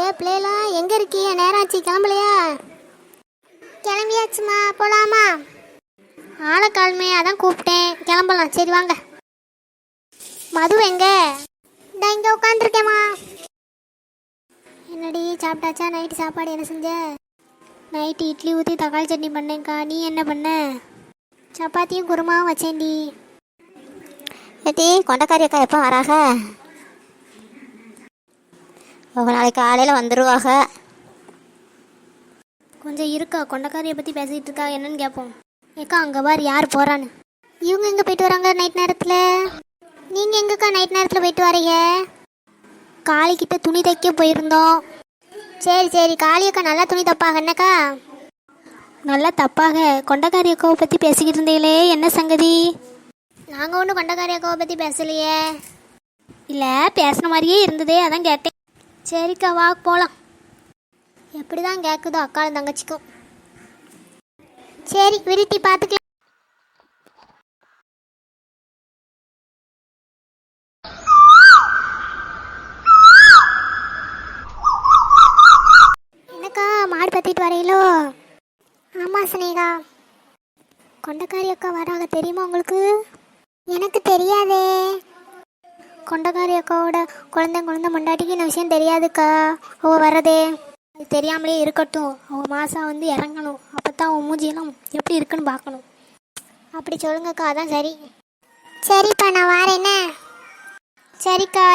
ஏ பிள்ளைலாம் எங்க இருக்கீங்க? நேராச்சு கிளம்பலையா? கிளம்பியாச்சுமா போலாமா? ஆளக்கால்மே அதான் கூப்பிட்டேன். கிளம்பலாம். சரி வாங்க. மது எங்க? நான் இங்க உட்காந்துருக்கேம்மா என்னடி சாப்பிட்டாச்சா? நைட்டு சாப்பாடு என்ன செஞ்ச? நைட்டு இட்லி ஊற்றி தக்காளி சட்னி பண்ணேன்க்கா. நீ என்ன பண்ண? சப்பாத்தியும் குருமாவும் வச்சேன்டி. ஏட்டி கொண்டக்காரி அக்கா எப்போ வராக? ஒரு நாளைக்கு காலையில் வந்துடுவாங்க கொஞ்சம் இருக்கா கொண்டக்காரியை பற்றி பேசிகிட்டு இருக்கா என்னன்னு கேட்போம் ஏக்கா அங்கே பார் யார் போகிறான்னு இவங்க எங்கே போயிட்டு வராங்க நைட் நேரத்தில்? நீங்கள் எங்கக்கா நைட் நேரத்தில் போயிட்டு வரீங்க? காளிக்கிட்ட துணி தைக்க போயிருந்தோம். சரி சரி காளியக்கா நல்லா துணி தப்பாக என்னக்கா? நல்லா தப்பாக கொண்டக்காரி அக்காவை பற்றி பேசிக்கிட்டு இருந்தீங்களே என்ன சங்கதி? நாங்கள் ஒன்றும் கொண்டக்காரி அக்காவை பற்றி பேசலையே. இல்லை பேசுன மாதிரியே இருந்ததே அதான் கேட்டேன். சரிக்கா வா போகலாம் எப்படி தான் கேட்குதோ அக்காலும் தங்கச்சிக்கும். சரி விருத்தி பார்த்துக்கலாம் என்னக்கா மாடு பத்திட்டு வரையிலோ ஆமாம் சினேகா. கொண்டக்காரி அக்கா வராங்க தெரியுமா உங்களுக்கு? எனக்கு தெரியாதே. கொண்டக்காரி அக்காவோட குழந்தை குழந்தை மண்டாட்டிக்கு இந்த விஷயம் தெரியாதுக்கா? அவள் வரதே அது தெரியாமலே இருக்கட்டும். அவள் மாதம் வந்து இறங்கணும். அப்போ தான் அவன் மூஞ்சியெல்லாம் எப்படி இருக்குன்னு பார்க்கணும். அப்படி சொல்லுங்கக்கா. அதான் சரி. சரிப்பா நான் வாரேன். என்ன சரிக்கா.